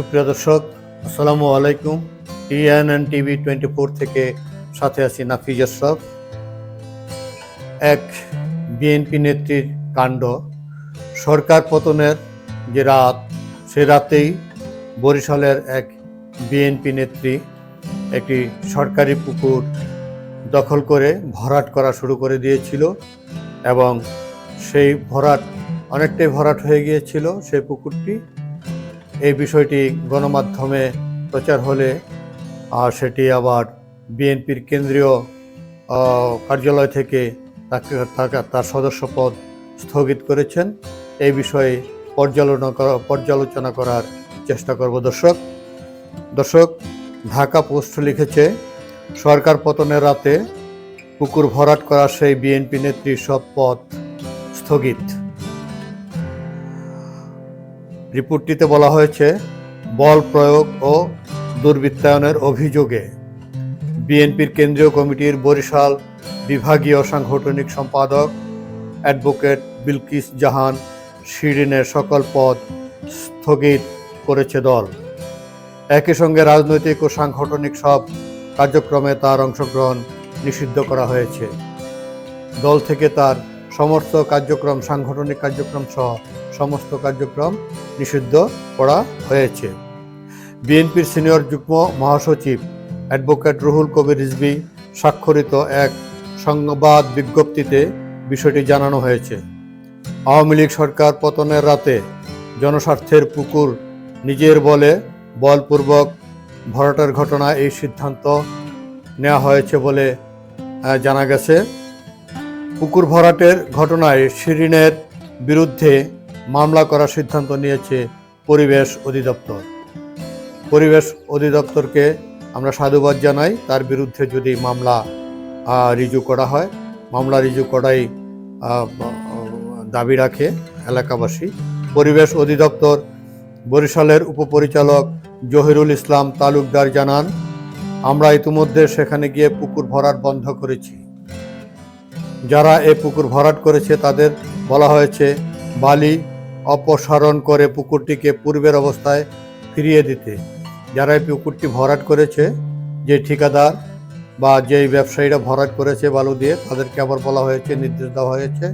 সুপ্রিয় দর্শক, আসসালামু আলাইকুম। টিএনএন টিভি টোয়েন্টি ফোর থেকে সাথে আছি নাফিজ আশরাফ। এক বিএনপি নেত্রীর কাণ্ড। সরকার পতনের যে রাত, সে রাতেই বরিশালের এক বিএনপি নেত্রী একটি সরকারি পুকুর দখল করে ভরাট করা শুরু করে দিয়েছিল এবং সেই ভরাট অনেকটাই ভরাট হয়ে গিয়েছিল, সেই পুকুরটি। এই বিষয়টি গণমাধ্যমে প্রচার হলে, আর সেটি আবার বিএনপির কেন্দ্রীয় কার্যালয় থেকে তাকে তার সদস্য পদ স্থগিত করেছেন। এই বিষয়ে পর্যালোচনা করা, পর্যালোচনা করার চেষ্টা করব দর্শক। দর্শক, ঢাকা পোস্ট লিখেছে, সরকার পতনের রাতে পুকুর ভরাট করা সেই বিএনপি নেত্রীর সব পথ স্থগিত। রিপোর্টটিতে বলা হয়েছে, বল প্রয়োগ ও দুর্বৃত্তায়নের অভিযোগে বিএনপির কেন্দ্রীয় কমিটির বরিশাল বিভাগীয় সাংগঠনিক সম্পাদক অ্যাডভোকেট বিলকিস জাহান শিরিনের সকল পদ স্থগিত করেছে দল। একই সঙ্গে রাজনৈতিক ও সাংগঠনিক সব কার্যক্রমে তার অংশগ্রহণ নিষিদ্ধ করা হয়েছে। দল থেকে তার সমস্ত কার্যক্রম, সাংগঠনিক কার্যক্রম সহ সমস্ত কার্যক্রম নিষিদ্ধ করা হয়েছে। বিএনপির সিনিয়র যুগ্ম মহাসচিব অ্যাডভোকেট রুহুল কবির রিজভি স্বাক্ষরিত এক সংবাদ বিজ্ঞপ্তিতে বিষয়টি জানানো হয়েছে। আওয়ামী লীগ সরকার পতনের রাতে জনস্বার্থের পুকুর নিজের বলে বলপূর্বক ভরাটের ঘটনায় এই সিদ্ধান্ত নেওয়া হয়েছে বলে জানা গেছে। পুকুর ভরাটের ঘটনায় শিরিনের বিরুদ্ধে মামলা করার সিদ্ধান্ত নিয়েছে পরিবেশ অধিদপ্তর। পরিবেশ অধিদপ্তরকে আমরা সাধুবাদ জানাই, তার বিরুদ্ধে যদি মামলা রিজু করা হয়, মামলা রিজু করাই দাবি রাখে এলাকাবাসী। পরিবেশ অধিদপ্তর বরিশালের উপপরিচালক জহিরুল ইসলাম তালুকদার জানান, আমরা ইতিমধ্যে সেখানে গিয়ে পুকুর ভরাট বন্ধ করেছি। যারা এ পুকুর ভরাট করেছে তাদের বলা হয়েছে, বালি অপসারণ করে পুকুরটিকে পূর্বের অবস্থায় ফিরিয়ে দিতে। যারা এই পুকুরটি ভরাট করেছে, যে ঠিকাদার বা যেই ব্যবসায়ীরা ভরাট করেছে বালু দিয়ে, তাদেরকে আবার বলা হয়েছে, নির্দেশ দেওয়া হয়েছে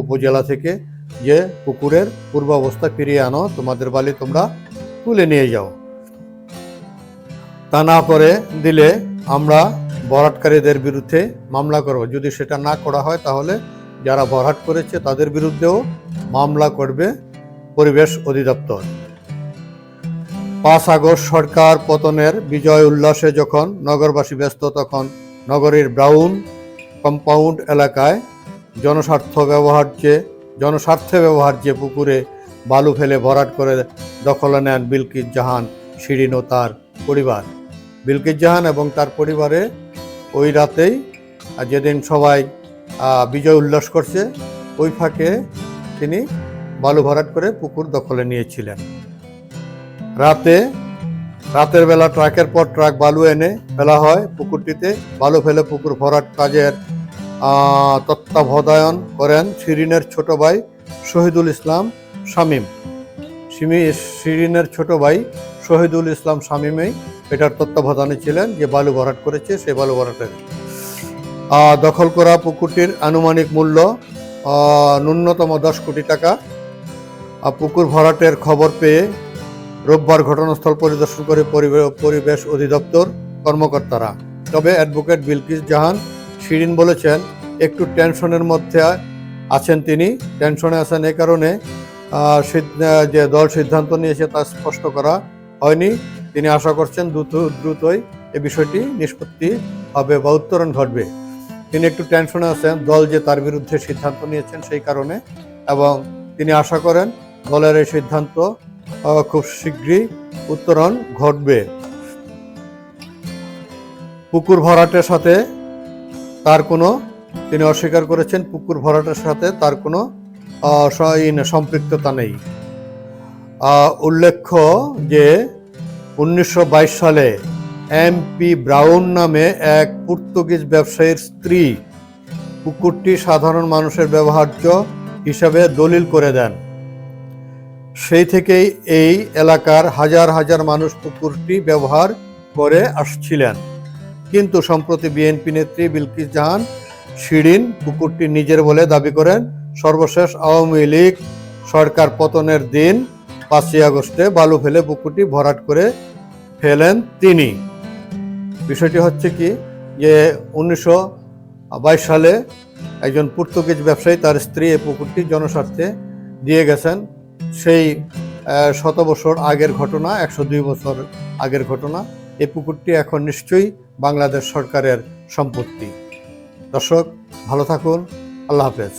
উপজেলা থেকে যে পুকুরের পূর্ব অবস্থা ফিরিয়ে আনো, তোমাদের বালি তোমরা তুলে নিয়ে যাও। তা না করে দিলে আমরা ভরাটকারীদের বিরুদ্ধে মামলা করব। যদি সেটা না করা হয়, তাহলে যারা ভরাট করেছে, তাদের বিরুদ্ধেও মামলা করবে পরিবেশ অধিদপ্তর। পাঁচ আগস্ট সরকার পতনের বিজয় উল্লাসে যখন নগরবাসী ব্যস্ত, তখন নগরীর ব্রাউন কম্পাউন্ড এলাকায় জনস্বার্থ ব্যবহার্যে জনস্বার্থে ব্যবহার্যে পুকুরে বালু ফেলে ভরাট করে দখলে নেন বিলকিস জাহান, শিরিন ও তার পরিবার। বিলকিস জাহান এবং তার পরিবারে ওই রাতেই যেদিন সবাই বিজয় উল্লাস করছে, ওই ফাঁকে তিনি বালু ভরাট করে পুকুর দখলে নিয়েছিলেন। রাতে, রাতের বেলা ট্রাকের পর ট্রাক বালু এনে ফেলা হয় পুকুরটিতে। বালু ফেলে পুকুর ভরাট কাজের তত্ত্বাবধায়ন করেন শিরিনের ছোট ভাই শহীদুল ইসলাম শামীম। শিরিনের ছোট ভাই শহীদুল ইসলাম শামীমই এটার তত্ত্বাবধানে ছিলেন যে বালু ভরাট করেছে সেই বালু ভরাটের। দখল করা পুকুরটির আনুমানিক মূল্য ন্যূনতম দশ কোটি টাকা। পুকুর ভরাটের খবর পেয়ে রোববার ঘটনাস্থল পরিদর্শন করে পরিবে- পরিবেশ অধিদপ্তর কর্মকর্তারা। তবে অ্যাডভোকেট বিলকিস জাহান শিরিন বলেছেন, একটু টেনশনের মধ্যে আছেন তিনি। টেনশনে আছেন এ কারণে যে দল সিদ্ধান্ত নিয়েছে তা স্পষ্ট করা হয়নি। তিনি আশা করছেন দ্রুত, দ্রুতই এ বিষয়টি নিষ্পত্তি হবে বা উত্তরণ ঘটবে। তিনি একটু টেনশনে আছেন, দল যে তার বিরুদ্ধে সিদ্ধান্ত নিয়েছেন সেই কারণে, এবং তিনি আশা করেন দলের এই সিদ্ধান্ত খুব শীঘ্রই উত্তরণ ঘটবে। পুকুর ভরাটের সাথে তার কোনো, তিনি অস্বীকার করেছেন, পুকুর ভরাটের সাথে তার কোনো সম্পৃক্ততা নেই। উল্লেখ্য যে উনিশশো বাইশ সালে এমপি ব্রাউন নামে এক পর্তুগিজ ব্যবসায়ীর স্ত্রী পুকুরটি সাধারণ মানুষের ব্যবহার্য হিসাবে দলিল করে দেন। সেই থেকেই এই এলাকার হাজার হাজার মানুষ পুকুরটি ব্যবহার করে আসছিলেন। কিন্তু সম্প্রতি বিএনপি নেত্রী বিলকিস জাহান শিরিন পুকুরটি নিজের বলে দাবি করেন, সর্বশেষ আওয়ামী লীগ সরকার পতনের দিন পাঁচই আগস্টে বালু ফেলে পুকুরটি ভরাট করে ফেলেন তিনি। বিষয়টি হচ্ছে কি যে উনিশশো বাইশ সালে একজন পর্তুগিজ ব্যবসায়ী তার স্ত্রী এই পুকুরটি জনস্বার্থে দিয়ে গেছেন। সেই শত বছর আগের ঘটনা, একশো দুই বছর আগের ঘটনা, এই পুকুরটি এখন নিশ্চয়ই বাংলাদেশ সরকারের সম্পত্তি। দর্শক, ভালো থাকুন। আল্লাহ হাফেজ।